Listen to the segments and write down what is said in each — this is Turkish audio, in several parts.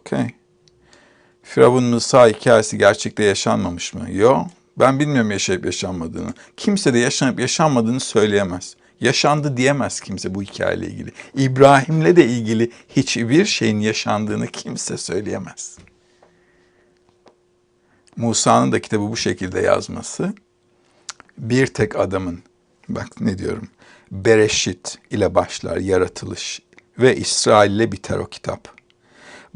Okey. Firavun Musa hikayesi gerçekte yaşanmamış mı? Yok. Ben bilmiyorum yaşayıp yaşanmadığını. Kimse de yaşanıp yaşanmadığını söyleyemez. Yaşandı diyemez kimse bu hikayeyle ilgili. İbrahim'le de ilgili hiçbir şeyin yaşandığını kimse söyleyemez. Musa'nın da kitabı bu şekilde yazması bir tek adamın bak ne diyorum Bereşit ile başlar yaratılış ve İsrail ile biter o kitap.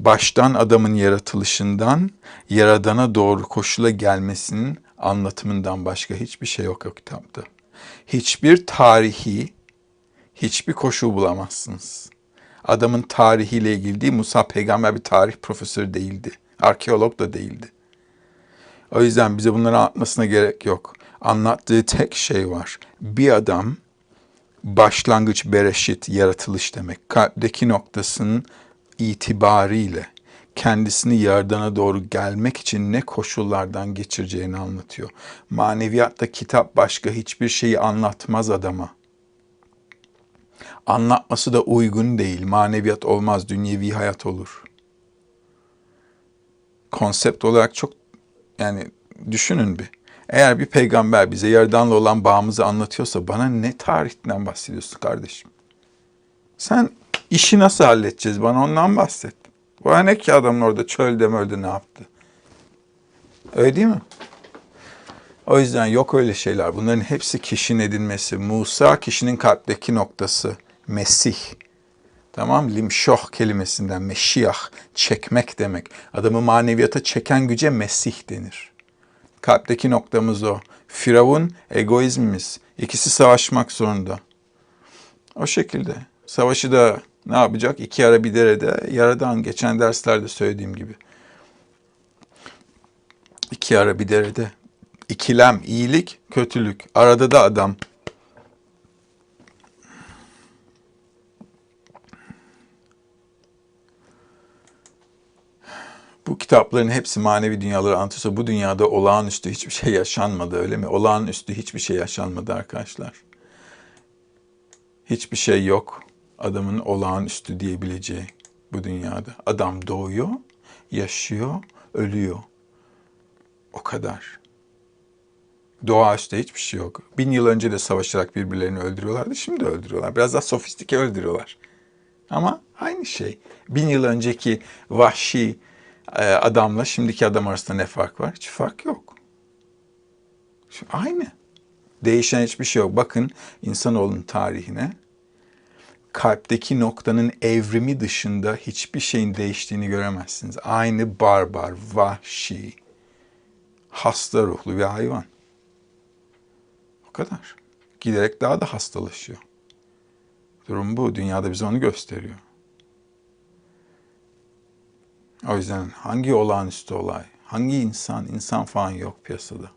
Baştan adamın yaratılışından yaradana doğru koşula gelmesinin anlatımından başka hiçbir şey yok o kitapta. Hiçbir tarihi, hiçbir koşul bulamazsınız. Adamın tarihiyle ilgili değil, Musa peygamber bir tarih profesörü değildi. Arkeolog da değildi. O yüzden bize bunları anlatmasına gerek yok. Anlattığı tek şey var. Bir adam başlangıç bereşit, yaratılış demek. Kalpteki noktasının itibariyle kendisini yardana doğru gelmek için ne koşullardan geçireceğini anlatıyor. Maneviyatta kitap başka hiçbir şeyi anlatmaz adama. Anlatması da uygun değil. Maneviyat olmaz, dünyevi hayat olur. Konsept olarak çok yani düşünün bir. Eğer bir peygamber bize yaradanla olan bağımızı anlatıyorsa bana ne tarihten bahsediyorsun kardeşim? Sen işi nasıl halledeceğiz bana ondan bahset. Bana ne ki adamın orada çölde mölde ne yaptı? Öyle değil mi? O yüzden yok öyle şeyler. Bunların hepsi kişinin edinmesi. Musa kişinin kalpteki noktası. Mesih. Tamam Limşoh kelimesinden meşiyah, çekmek demek. Adamı maneviyata çeken güce Mesih denir. Kalpteki noktamız o. Firavun, egoizmimiz. İkisi savaşmak zorunda. O şekilde. Savaşı da ne yapacak? İki ara bir derede yaradan geçen derslerde söylediğim gibi. İki ara bir derede. İkilem, iyilik, kötülük. Arada da adam. Bu kitapların hepsi manevi dünyaları anlatıyorsa bu dünyada olağanüstü hiçbir şey yaşanmadı öyle mi? Olağanüstü hiçbir şey yaşanmadı arkadaşlar. Hiçbir şey yok adamın olağanüstü diyebileceği bu dünyada. Adam doğuyor, yaşıyor, ölüyor. O kadar. Doğaüstü hiçbir şey yok. Bin yıl önce de savaşarak birbirlerini öldürüyorlardı. Şimdi de öldürüyorlar. Biraz daha sofistike öldürüyorlar. Ama aynı şey. Bin yıl önceki vahşi e, adamla şimdiki adam arasında ne fark var? Hiç fark yok. Şimdi aynı. Değişen hiçbir şey yok. Bakın insanoğlunun tarihine kalpteki noktanın evrimi dışında hiçbir şeyin değiştiğini göremezsiniz. Aynı barbar, vahşi, hasta ruhlu bir hayvan. O kadar. Giderek daha da hastalaşıyor. Durum bu. Dünyada bize onu gösteriyor. O yüzden hangi olağanüstü olay, hangi insan, insan falan yok piyasada.